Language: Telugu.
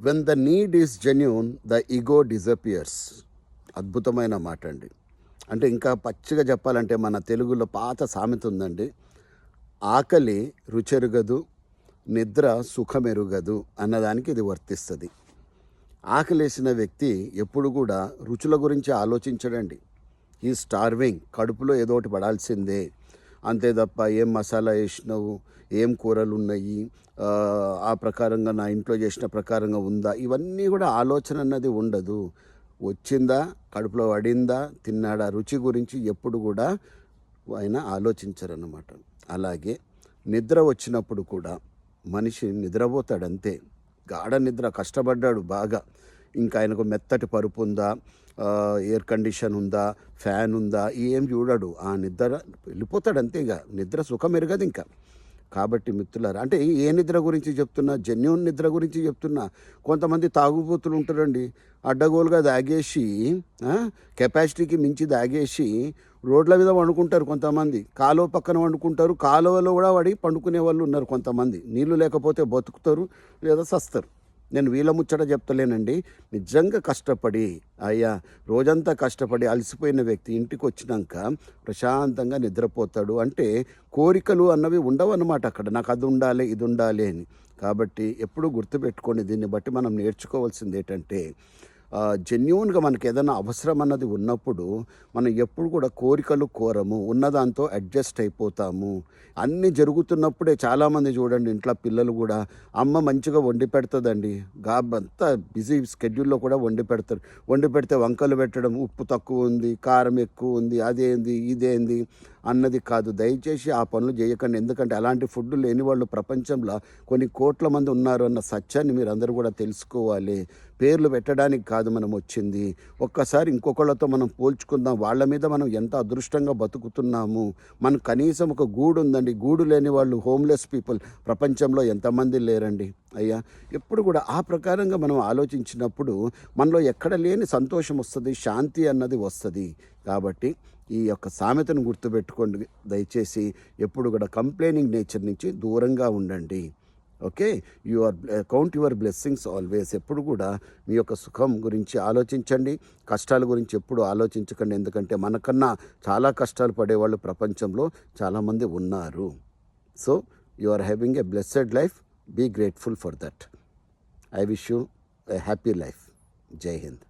When the need is genuine the ego disappears అద్భుతమైన మాట అండి అంటే ఇంకా పచ్చిగా చెప్పాలంటే మన తెలుగులో పాత సామెత ఉందండి. ఆకలి రుచెరుగదు నిద్ర సుఖమెరుగదు అన్నదానికి ఇది వర్తిస్తుంది. ఆకలేసిన వ్యక్తి ఎప్పుడు కూడా రుచుల గురించి ఆలోచించడండి. ఈ స్టార్వింగ్ కడుపులో ఏదో ఒకటి పడాల్సిందే. అంతే తప్ప ఏం మసాలా వేసినావు ఏం కూరలు ఉన్నాయి ఆ, ప్రకారంగా నా ఇంట్లో చేసిన ప్రకారంగా ఉందా? ఇవన్నీ కూడా ఆలోచన అన్నది ఉండదు. వచ్చిందా కడుపులో పడిందా తిన్నాడా రుచి గురించి ఎప్పుడు కూడా ఆయన ఆలోచించరన్నమాట. అలాగే నిద్ర వచ్చినప్పుడు కూడా మనిషి నిద్రపోతాడంతే. గాఢ నిద్ర కష్టపడ్డాడు బాగా. ఇంకా ఆయనకు మెత్తటి పరుపు ఉందా? ఎయిర్ కండిషన్ ఉందా? ఫ్యాన్ ఉందా? ఏం చూడడు. ఆ నిద్ర వెళ్ళిపోతాడు అంతే ఇక. నిద్ర సుఖం ఎరగదు ఇంకా. కాబట్టి మిత్రులారా అంటే ఏ నిద్ర గురించి చెప్తున్నా? జెన్యున్ నిద్ర గురించి చెప్తున్నా? కొంతమంది తాగుబోతులు ఉంటారండి. అడ్డగోలుగా దాగేసి కెపాసిటీకి మించి దాగేసి రోడ్ల మీద వండుకుంటారు కొంతమంది. కాలువ పక్కన వండుకుంటారు. కాలువలో కూడా పడి పండుకునే వాళ్ళు ఉన్నారు కొంతమంది. నీళ్ళు లేకపోతే బతుకుతారు లేదా సస్తారు. నేను వీళ్ళ ముచ్చట చెప్తలేనండి. నిజంగా కష్టపడి అయ్యా రోజంతా కష్టపడి అలసిపోయిన వ్యక్తి ఇంటికి వచ్చినాక ప్రశాంతంగా నిద్రపోతాడు. అంటే కోరికలు అన్నవి ఉండవు అన్నమాట అక్కడ. నాకు అది ఉండాలి ఇది ఉండాలి అని. కాబట్టి ఎప్పుడు గుర్తుపెట్టుకొని దీన్ని బట్టి మనం నేర్చుకోవాల్సింది ఏంటంటే జెన్యున్గా మనకి ఏదైనా అవసరం అన్నది ఉన్నప్పుడు మనం ఎప్పుడు కూడా కోరికలు కోరము ఉన్నదాంతో అడ్జస్ట్ అయిపోతాము. అన్నీ జరుగుతున్నప్పుడే చాలామంది చూడండి ఇంట్లో పిల్లలు కూడా అమ్మ మంచిగా వండి పెడుతుందండి. అంతా బిజీ స్కెడ్యూల్లో కూడా వండి పెడతారు. వండి పెడితే వంకలు పెట్టడం ఉప్పు తక్కువ ఉంది కారం ఎక్కువ ఉంది అదేంది ఇదేంది అన్నది కాదు. దయచేసి ఆ పనులు చేయకండి ఎందుకంటే అలాంటి ఫుడ్ లేని వాళ్ళు ప్రపంచంలో కొన్ని కోట్ల మంది ఉన్నారు అన్న సత్యాన్ని మీరు అందరూ కూడా తెలుసుకోవాలి. పేర్లు పెట్టడానికి కాదు మనం వచ్చింది. ఒక్కసారి ఇంకొకళ్ళతో మనం పోల్చుకుందాం. వాళ్ళ మీద మనం ఎంత అదృష్టంగా బతుకుతున్నాము? మనకు కనీసం ఒక గూడు ఉందండి గూడు లేని వాళ్ళు హోమ్లెస్ పీపుల్ ప్రపంచంలో ఎంతమంది లేరండి? అయ్యా ఎప్పుడు కూడా ఆ ప్రకారంగా మనం ఆలోచించినప్పుడు మనలో ఎక్కడ లేని సంతోషం వస్తుంది శాంతి అన్నది వస్తుంది. కాబట్టి ఈ యొక్క సామెతను గుర్తుపెట్టుకోండి దయచేసి ఎప్పుడు కూడా కంప్లైనింగ్ నేచర్ నుంచి దూరంగా ఉండండి. Okay? You are count your blessings always ఎప్పుడు కూడా మీ యొక్క సుఖం గురించి ఆలోచించండి. కష్టాల గురించి ఎప్పుడు ఆలోచించకండి. ఎందుకంటే మనకన్నా చాలా కష్టాలు పడేవాళ్ళు ప్రపంచంలో చాలామంది ఉన్నారు. So you are having a blessed life be grateful for that. I wish you a happy life. Jai Hind.